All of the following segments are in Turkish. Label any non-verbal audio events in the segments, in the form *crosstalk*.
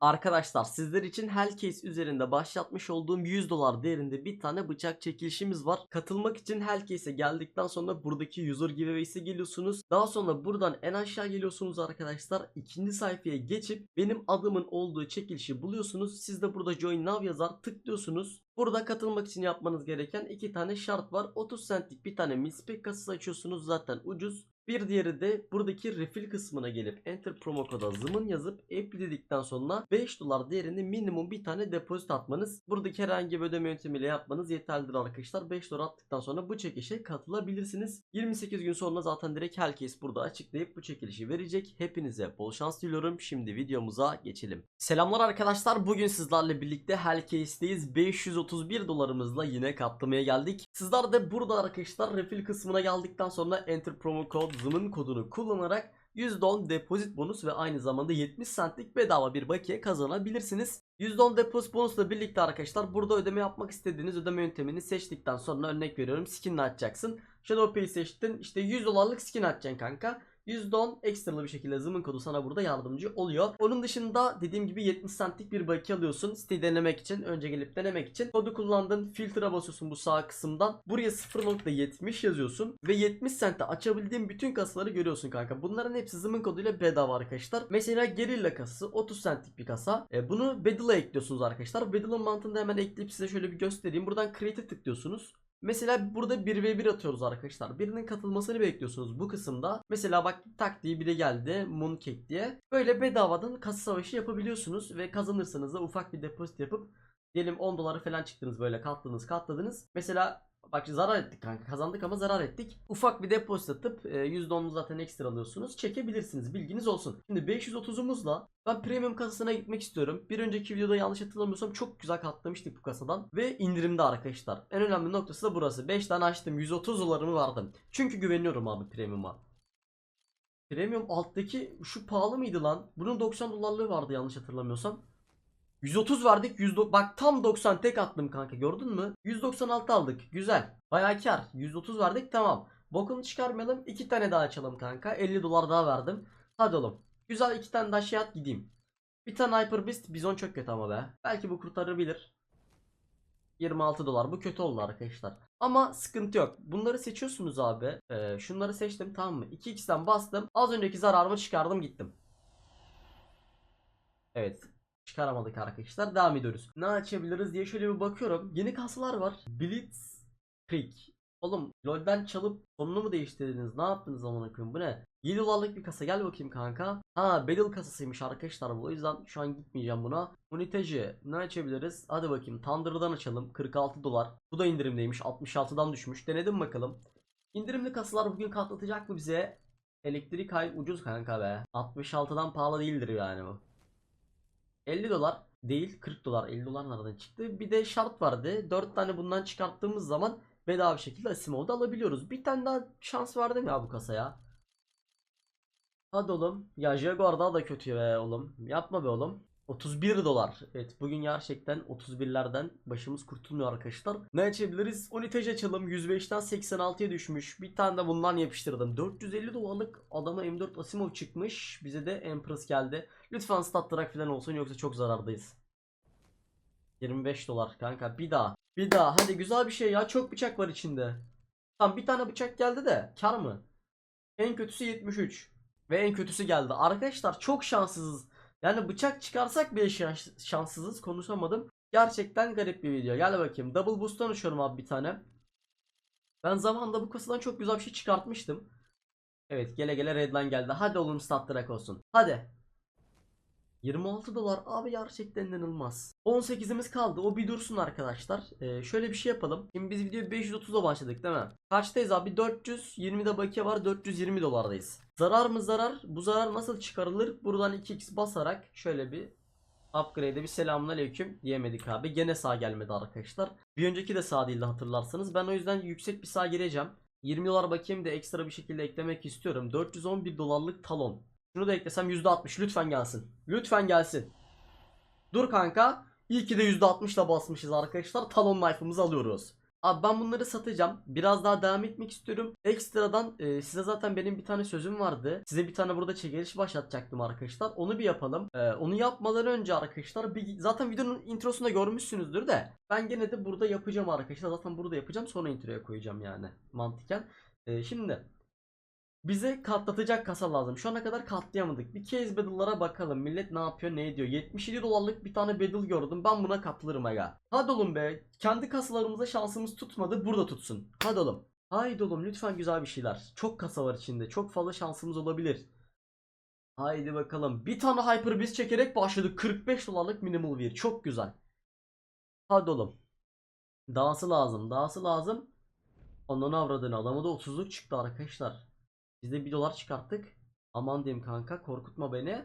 Arkadaşlar sizler için Hellcase üzerinde başlatmış olduğum 100 dolar değerinde bir tane bıçak çekilişimiz var. Katılmak için Hellcase'e geldikten sonra buradaki user giveaway'se geliyorsunuz. Daha sonra buradan en aşağı geliyorsunuz arkadaşlar. İkinci sayfaya geçip benim adımın olduğu çekilişi buluyorsunuz. Siz de burada join now yazar tıklıyorsunuz. Burada katılmak için yapmanız gereken iki tane şart var. 30 centlik bir tane mispek kasası açıyorsunuz zaten ucuz. Bir diğeri de buradaki refill kısmına gelip enter promo koda zımın yazıp apply dedikten sonra 5 dolar değerinde minimum bir tane depozit atmanız. Buradaki herhangi bir ödeme yöntemiyle yapmanız yeterlidir arkadaşlar. 5 dolar attıktan sonra bu çekilişe katılabilirsiniz. 28 gün sonra zaten direkt herkes burada açıklayıp bu çekilişi verecek. Hepinize bol şans diliyorum. Şimdi videomuza geçelim. Selamlar arkadaşlar. Bugün sizlerle birlikte Hellcase'deyiz. 531 dolarımızla yine katlamaya geldik. Sizler de burada arkadaşlar refill kısmına geldikten sonra enter promo code zımın kodunu kullanarak %10 depozit bonus ve aynı zamanda 70 centlik bedava bir bakiye kazanabilirsiniz. %10 depozit bonusla birlikte arkadaşlar burada ödeme yapmak istediğiniz ödeme yöntemini seçtikten sonra örnek veriyorum skinini açacaksın. Shadowpay'i seçtin işte 100 dolarlık skin açacaksın kanka. %10 ekstralı bir şekilde zımın kodu sana burada yardımcı oluyor. Onun dışında dediğim gibi 70 centlik bir bakiye alıyorsun. Siteyi denemek için, önce gelip denemek için. Kodu kullandın, filtre basıyorsun bu sağ kısımdan. Buraya 0.70 yazıyorsun ve 70 cent'e açabildiğin bütün kasaları görüyorsun kanka. Bunların hepsi zımın koduyla bedava arkadaşlar. Mesela Gerilla kasası 30 centlik bir kasa. E, bunu Battle'a ekliyorsunuz arkadaşlar. Battle'ın mantığını hemen ekleyip size şöyle bir göstereyim. Buradan Create'e tıklıyorsunuz. Mesela burada 1v1 atıyoruz arkadaşlar. Birinin katılmasını bekliyorsunuz bu kısımda. Mesela bak tak diye biri geldi Mooncake diye. Böyle bedavadan kasa savaşı yapabiliyorsunuz ve kazanırsanız da ufak bir depozit yapıp diyelim 10 doları falan çıktınız böyle katladınız katladınız. Mesela bak zarar ettik kanka kazandık ama zarar ettik. Ufak bir depozit atıp e, %10'unu zaten ekstra alıyorsunuz. Çekebilirsiniz bilginiz olsun. Şimdi 530'umuzla ben premium kasasına gitmek istiyorum. Bir önceki videoda yanlış hatırlamıyorsam çok güzel katlamıştık bu kasadan. Ve indirimde arkadaşlar. En önemli noktası da burası. 5 tane açtım 130 dolarımı vardım. Çünkü güveniyorum abi premium'a. Premium alttaki şu pahalı mıydı lan? Bunun 90 dolarlığı vardı yanlış hatırlamıyorsam. 130 verdik. 100 bak tam 90 tek attım kanka gördün mü? 196 aldık. Güzel. Bayağı kar. 130 verdik tamam. Bokunu çıkarmayalım. 2 tane daha açalım kanka. 50 dolar daha verdim. Hadi oğlum. Güzel 2 tane daha şey at gideyim. Bir tane Hyper Beast bizon çok kötü ama be. Belki bu kurtarabilir. 26 dolar. Bu kötü oldu arkadaşlar. Ama sıkıntı yok. Bunları seçiyorsunuz abi. Ee, şunları seçtim tamam mı? 2x'ten bastım. Az önceki zararımı çıkardım gittim. Evet. Çıkaramadık arkadaşlar. Devam ediyoruz. Ne açabiliriz diye şöyle bir bakıyorum. Yeni kasalar var. Blitzkrieg. Oğlum LoL'den çalıp sonunu mu değiştirdiniz? Ne yaptınız amına koyayım? Bu ne? 7 dolarlık bir kasa. Gel bakayım kanka. Ha Battle kasasıymış arkadaşlar bu. O yüzden şu an gitmeyeceğim buna. Uniteci. Ne açabiliriz? Hadi bakayım. Thunder'dan açalım. 46 dolar. Bu da indirimdeymiş. 66'dan düşmüş. Denedim bakalım. İndirimli kasalar bugün katlatacak mı bize? Elektrik ay ucuz kanka be. 66'dan pahalı değildir yani bu. 50 dolar değil 40 dolar 50 dolar nereden çıktı. Bir de şart vardı. 4 tane bundan çıkarttığımız zaman bedava bir şekilde Asimov'da alabiliyoruz. Bir tane daha şans verdim ya bu kasaya? Hadi oğlum. Ya Jaguar daha da kötü be oğlum. Yapma be oğlum 31 dolar. Evet bugün gerçekten 31'lerden başımız kurtulmuyor arkadaşlar. Ne açabiliriz? Unitage açalım. 105'ten 86'ya düşmüş. Bir tane de bundan yapıştırdım. 450 dolarlık adama M4 Asimov çıkmış. Bize de Empress geldi. Lütfen stat track falan olsun yoksa çok zarardayız. 25 dolar kanka bir daha. Bir daha hadi güzel bir şey ya çok bıçak var içinde. Tamam bir tane bıçak geldi de kar mı? En kötüsü 73. Ve en kötüsü geldi. Arkadaşlar çok şanssızız. Yani bıçak çıkarsak bile şans- şanssızız konuşamadım. Gerçekten garip bir video. Gel bakayım. Double boost'tan uçuyorum abi bir tane. Ben zamanında bu kasadan çok güzel bir şey çıkartmıştım. Evet gele gele redline geldi. Hadi oğlum stat olsun. Hadi. 26 dolar abi gerçekten inanılmaz. 18'imiz kaldı. O bir dursun arkadaşlar. Ee, şöyle bir şey yapalım. Şimdi biz videoyu 530'a başladık değil mi? Kaçtayız abi? 420'de bakiye var. 420 dolardayız. Zarar mı zarar? Bu zarar nasıl çıkarılır? Buradan 2x basarak şöyle bir upgrade'e bir selamünaleyküm diyemedik abi. Gene sağ gelmedi arkadaşlar. Bir önceki de sağ değildi hatırlarsanız. Ben o yüzden yüksek bir sağ gireceğim. 20 dolar bakayım da ekstra bir şekilde eklemek istiyorum. 411 dolarlık talon. Şunu da eklesem %60 lütfen gelsin. Lütfen gelsin. Dur kanka. İyi ki de %60 ile basmışız arkadaşlar. Talon knife'ımızı alıyoruz. Abi ben bunları satacağım. Biraz daha devam etmek istiyorum. Ekstradan e, size zaten benim bir tane sözüm vardı. Size bir tane burada çekiliş başlatacaktım arkadaşlar. Onu bir yapalım. E, onu yapmadan önce arkadaşlar bir, zaten videonun introsunda görmüşsünüzdür de ben gene de burada yapacağım arkadaşlar. Zaten burada yapacağım sonra introya koyacağım yani mantıken. E, şimdi bize katlatacak kasa lazım. Şu ana kadar katlayamadık. Bir case battle'lara bakalım. Millet ne yapıyor ne ediyor. 77 dolarlık bir tane battle gördüm. Ben buna katılırım aga. Hadi oğlum be. Kendi kasalarımıza şansımız tutmadı. Burada tutsun. Hadi oğlum. Haydi oğlum lütfen güzel bir şeyler. Çok kasa var içinde. Çok fazla şansımız olabilir. Haydi bakalım. Bir tane Hyper biz çekerek başladık. 45 dolarlık minimal bir. Çok güzel. Hadi oğlum. Dahası lazım. Dahası lazım. Ondan avradını adamı da 30'luk çıktı arkadaşlar. Biz de 1 dolar çıkarttık. Aman diyeyim kanka korkutma beni.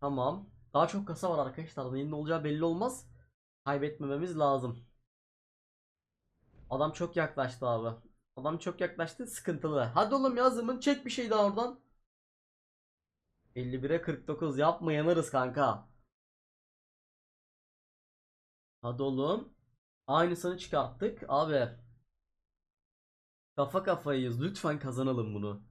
Tamam. Daha çok kasa var arkadaşlar. Neyin ne olacağı belli olmaz. Kaybetmememiz lazım. Adam çok yaklaştı abi. Adam çok yaklaştı sıkıntılı. Hadi oğlum ya zımın çek bir şey daha oradan. 51'e 49 yapma yanarız kanka. Hadi oğlum. Aynısını çıkarttık abi. Kafa kafayıyız. Lütfen kazanalım bunu.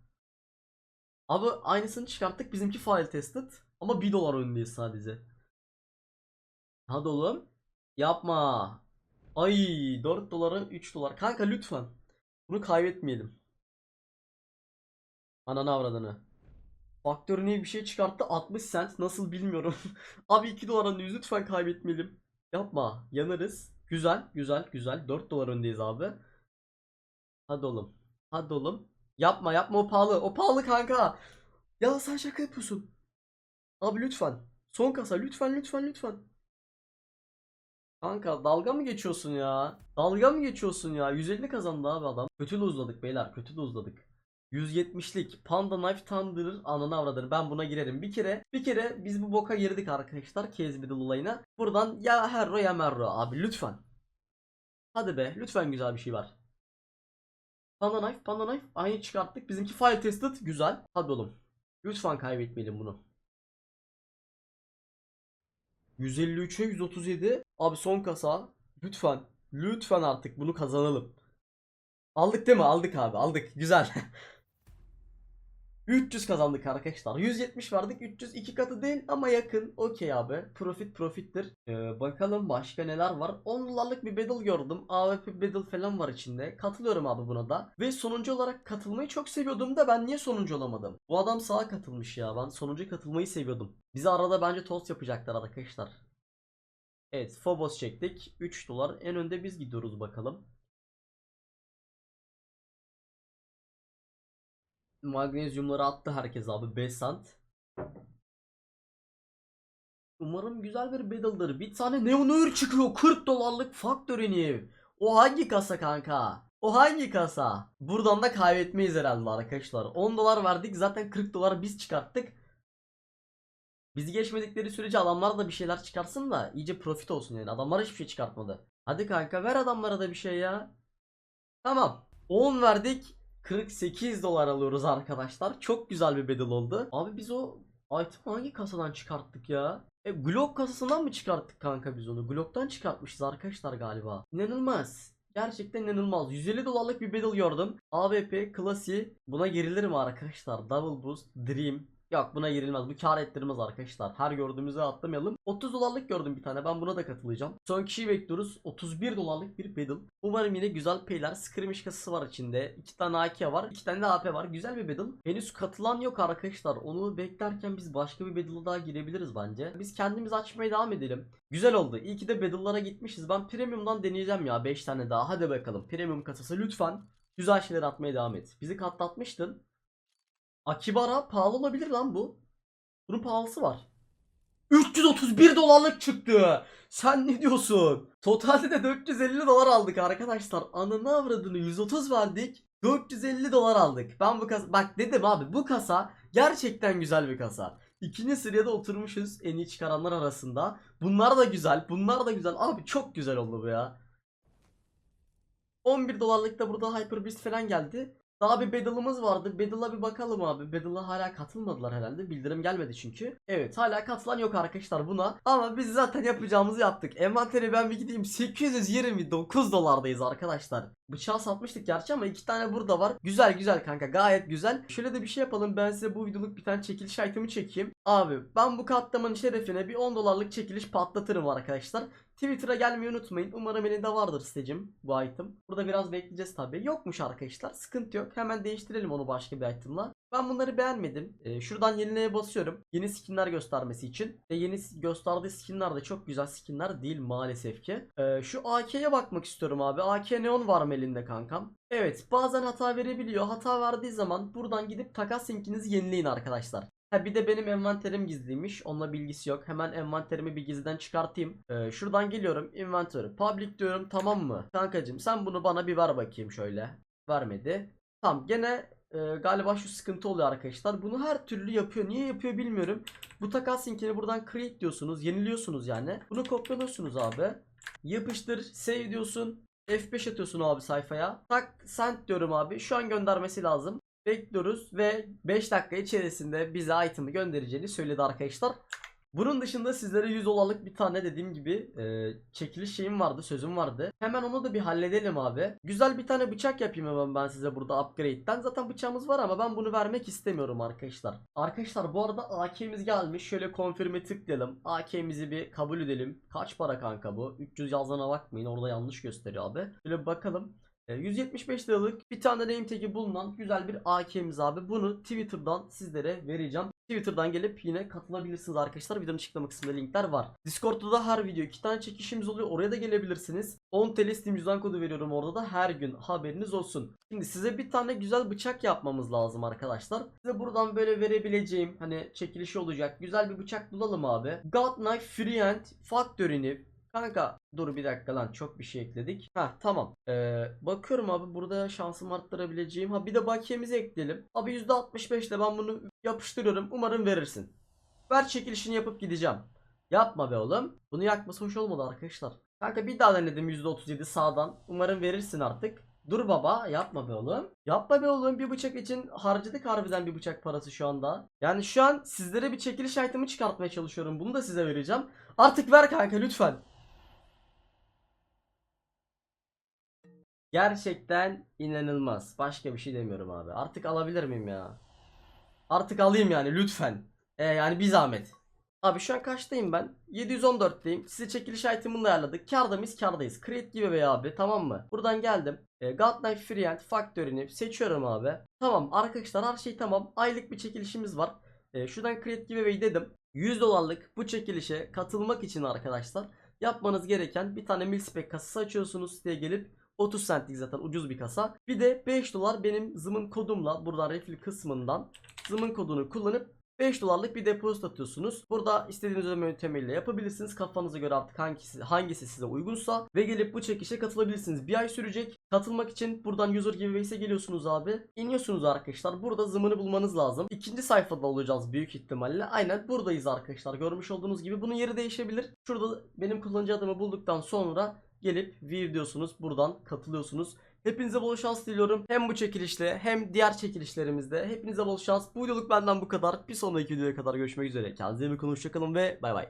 Abi aynısını çıkarttık. Bizimki file tested. Ama 1 dolar öndeyiz sadece. Hadi oğlum. Yapma. Ay 4 dolara 3 dolar. Kanka lütfen. Bunu kaybetmeyelim. Ananı avradını. Faktör niye bir şey çıkarttı? 60 cent. Nasıl bilmiyorum. *laughs* Abi 2 dolar öndeyiz. Lütfen kaybetmeyelim. Yapma. Yanarız. Güzel. Güzel. Güzel. 4 dolar öndeyiz abi. Hadi oğlum. Hadi oğlum. Yapma yapma o pahalı. O pahalı kanka. Ya sen şaka yapıyorsun. Abi lütfen. Son kasa lütfen lütfen lütfen. Kanka dalga mı geçiyorsun ya? Dalga mı geçiyorsun ya? 150 kazandı abi adam. Kötü luzladık beyler kötü luzladık. 170'lik Panda Knife Thunder ananı avradır. Ben buna girerim. Bir kere bir kere biz bu boka girdik arkadaşlar. Kezbidil olayına. Buradan ya herro ya merro abi lütfen. Hadi be lütfen güzel bir şey var. Panda Knife, Panda Knife. Aynı çıkarttık. Bizimki file tested. Güzel. Hadi oğlum. Lütfen kaybetmeyelim bunu. 153'e 137. Abi son kasa. Lütfen. Lütfen artık bunu kazanalım. Aldık değil mi? Aldık abi. Aldık. Güzel. *laughs* 300 kazandık arkadaşlar. 170 verdik. 300 iki katı değil ama yakın. Okey abi. Profit profittir. Ee, bakalım başka neler var. 10 dolarlık bir battle gördüm. AWP battle falan var içinde. Katılıyorum abi buna da. Ve sonuncu olarak katılmayı çok seviyordum da ben niye sonuncu olamadım? Bu adam sağa katılmış ya. Ben sonuncu katılmayı seviyordum. Bize arada bence tost yapacaklar arkadaşlar. Evet Phobos çektik. 3 dolar. En önde biz gidiyoruz bakalım. Magnezyumları attı herkes abi 5 sant. Umarım güzel bir battle'dır. Bir tane Neonur çıkıyor 40 dolarlık Factory New. O hangi kasa kanka? O hangi kasa? Buradan da kaybetmeyiz herhalde arkadaşlar. 10 dolar verdik zaten 40 dolar biz çıkarttık. Bizi geçmedikleri sürece adamlar da bir şeyler çıkarsın da iyice profit olsun yani. Adamlar hiçbir şey çıkartmadı. Hadi kanka ver adamlara da bir şey ya. Tamam. 10 verdik. 48 dolar alıyoruz arkadaşlar. Çok güzel bir bedel oldu. Abi biz o item hangi kasadan çıkarttık ya? E Glock kasasından mı çıkarttık kanka biz onu? Glock'tan çıkartmışız arkadaşlar galiba. İnanılmaz. Gerçekten inanılmaz. 150 dolarlık bir bedel gördüm. AWP, klasi. Buna girilir mi arkadaşlar? Double Boost, Dream. Yok buna girilmez. Bu kar ettirmez arkadaşlar. Her gördüğümüzü atlamayalım. 30 dolarlık gördüm bir tane. Ben buna da katılacağım. Son kişiyi bekliyoruz. 31 dolarlık bir battle. Umarım yine güzel paylar. Skirmish kasası var içinde. 2 tane AK var. 2 tane de AP var. Güzel bir battle. Henüz katılan yok arkadaşlar. Onu beklerken biz başka bir battle'a daha girebiliriz bence. Biz kendimiz açmaya devam edelim. Güzel oldu. İyi ki de battle'lara gitmişiz. Ben premium'dan deneyeceğim ya 5 tane daha. Hadi bakalım. Premium kasası lütfen. Güzel şeyler atmaya devam et. Bizi katlatmıştın. Akibara pahalı olabilir lan bu. Bunun pahalısı var. 331 dolarlık çıktı. Sen ne diyorsun? Totalde de 450 dolar aldık arkadaşlar. Ananı avradını 130 verdik. 450 dolar aldık. Ben bu kasa bak dedim abi bu kasa gerçekten güzel bir kasa. İkinci sırada oturmuşuz en iyi çıkaranlar arasında. Bunlar da güzel. Bunlar da güzel. Abi çok güzel oldu bu ya. 11 dolarlık da burada Hyper Beast falan geldi. Daha bir Battle'ımız vardı. Battle'a bir bakalım abi. Battle'a hala katılmadılar herhalde. Bildirim gelmedi çünkü. Evet hala katılan yok arkadaşlar buna. Ama biz zaten yapacağımızı yaptık. Envanteri ben bir gideyim. 829 dolardayız arkadaşlar. Bıçağı satmıştık gerçi ama iki tane burada var. Güzel güzel kanka gayet güzel. Şöyle de bir şey yapalım. Ben size bu videoluk bir tane çekiliş item'i çekeyim. Abi ben bu katlamanın şerefine bir 10 dolarlık çekiliş patlatırım arkadaşlar. Twitter'a gelmeyi unutmayın. Umarım elinde vardır sitecim bu item. Burada biraz bekleyeceğiz tabi. Yokmuş arkadaşlar. Sıkıntı yok. Hemen değiştirelim onu başka bir item'la. Ben bunları beğenmedim. Ee, şuradan yenileye basıyorum. Yeni skinler göstermesi için. Ve yeni gösterdiği skinler de çok güzel skinler değil maalesef ki. Ee, şu AK'ye bakmak istiyorum abi. AK Neon var mı elinde kankam? Evet bazen hata verebiliyor. Hata verdiği zaman buradan gidip takas linkinizi yenileyin arkadaşlar. Ha bir de benim envanterim gizliymiş. Onunla bilgisi yok. Hemen envanterimi bir gizliden çıkartayım. Ee, şuradan geliyorum. Inventory. Public diyorum tamam mı? Kankacım sen bunu bana bir ver bakayım şöyle. Vermedi. Tamam gene e, galiba şu sıkıntı oluyor arkadaşlar. Bunu her türlü yapıyor. Niye yapıyor bilmiyorum. Bu takas linkini buradan create diyorsunuz. Yeniliyorsunuz yani. Bunu kopyalıyorsunuz abi. Yapıştır. Save diyorsun. F5 atıyorsun abi sayfaya. Tak send diyorum abi. Şu an göndermesi lazım. Bekliyoruz ve 5 dakika içerisinde bize item'ı göndereceğini söyledi arkadaşlar. Bunun dışında sizlere 100 dolarlık bir tane dediğim gibi e, çekiliş şeyim vardı, sözüm vardı. Hemen onu da bir halledelim abi. Güzel bir tane bıçak yapayım hemen ben size burada upgrade'den. Zaten bıçağımız var ama ben bunu vermek istemiyorum arkadaşlar. Arkadaşlar bu arada AK'miz gelmiş. Şöyle confirm'e tıklayalım. AK'mizi bir kabul edelim. Kaç para kanka bu? 300 yazdığına bakmayın. Orada yanlış gösteriyor abi. Şöyle bakalım. E, 175 liralık bir tane name tag'i bulunan güzel bir AK'miz abi. Bunu Twitter'dan sizlere vereceğim. Twitter'dan gelip yine katılabilirsiniz arkadaşlar. Videonun açıklama kısmında linkler var. Discord'da da her video iki tane çekişimiz oluyor. Oraya da gelebilirsiniz. 10 TL Steam cüzdan kodu veriyorum orada da her gün haberiniz olsun. Şimdi size bir tane güzel bıçak yapmamız lazım arkadaşlar. Size buradan böyle verebileceğim hani çekilişi olacak güzel bir bıçak bulalım abi. God Knife Freehand Factory'ni Kanka dur bir dakika lan çok bir şey ekledik. Ha tamam. Ee, bakıyorum abi burada şansımı arttırabileceğim. Ha bir de bakiyemizi ekleyelim. Abi %65 ile ben bunu yapıştırıyorum. Umarım verirsin. Ver çekilişini yapıp gideceğim. Yapma be oğlum. Bunu yakması hoş olmadı arkadaşlar. Kanka bir daha denedim %37 sağdan. Umarım verirsin artık. Dur baba yapma be oğlum. Yapma be oğlum bir bıçak için harcadık harbiden bir bıçak parası şu anda. Yani şu an sizlere bir çekiliş item'ı çıkartmaya çalışıyorum. Bunu da size vereceğim. Artık ver kanka lütfen. Gerçekten inanılmaz. Başka bir şey demiyorum abi. Artık alabilir miyim ya? Artık alayım yani lütfen. E yani bir zahmet. Abi şu an kaçtayım ben? 714'teyim. Size çekiliş item'ını da ayarladık. Karda mıyız? Kardayız. Create giveaway abi tamam mı? Buradan geldim. E, God Knife Freehand Factory'ni seçiyorum abi. Tamam arkadaşlar her şey tamam. Aylık bir çekilişimiz var. E, şuradan Create giveaway dedim. 100 dolarlık bu çekilişe katılmak için arkadaşlar yapmanız gereken bir tane milspec kasası açıyorsunuz siteye gelip 30 centlik zaten ucuz bir kasa. Bir de 5 dolar benim zımın kodumla buradan refill kısmından zımın kodunu kullanıp 5 dolarlık bir depozit atıyorsunuz. Burada istediğiniz ödeme yöntemiyle yapabilirsiniz. Kafanıza göre artık hangisi, hangisi size uygunsa ve gelip bu çekişe katılabilirsiniz. Bir ay sürecek. Katılmak için buradan user giveaway'e geliyorsunuz abi. İniyorsunuz arkadaşlar. Burada zımını bulmanız lazım. İkinci sayfada olacağız büyük ihtimalle. Aynen buradayız arkadaşlar. Görmüş olduğunuz gibi bunun yeri değişebilir. Şurada benim kullanıcı adımı bulduktan sonra gelip view diyorsunuz. Buradan katılıyorsunuz. Hepinize bol şans diliyorum. Hem bu çekilişle hem diğer çekilişlerimizde. Hepinize bol şans. Bu videoluk benden bu kadar. Bir sonraki videoya kadar görüşmek üzere. Kendinize iyi bakın. Hoşçakalın ve bay bay.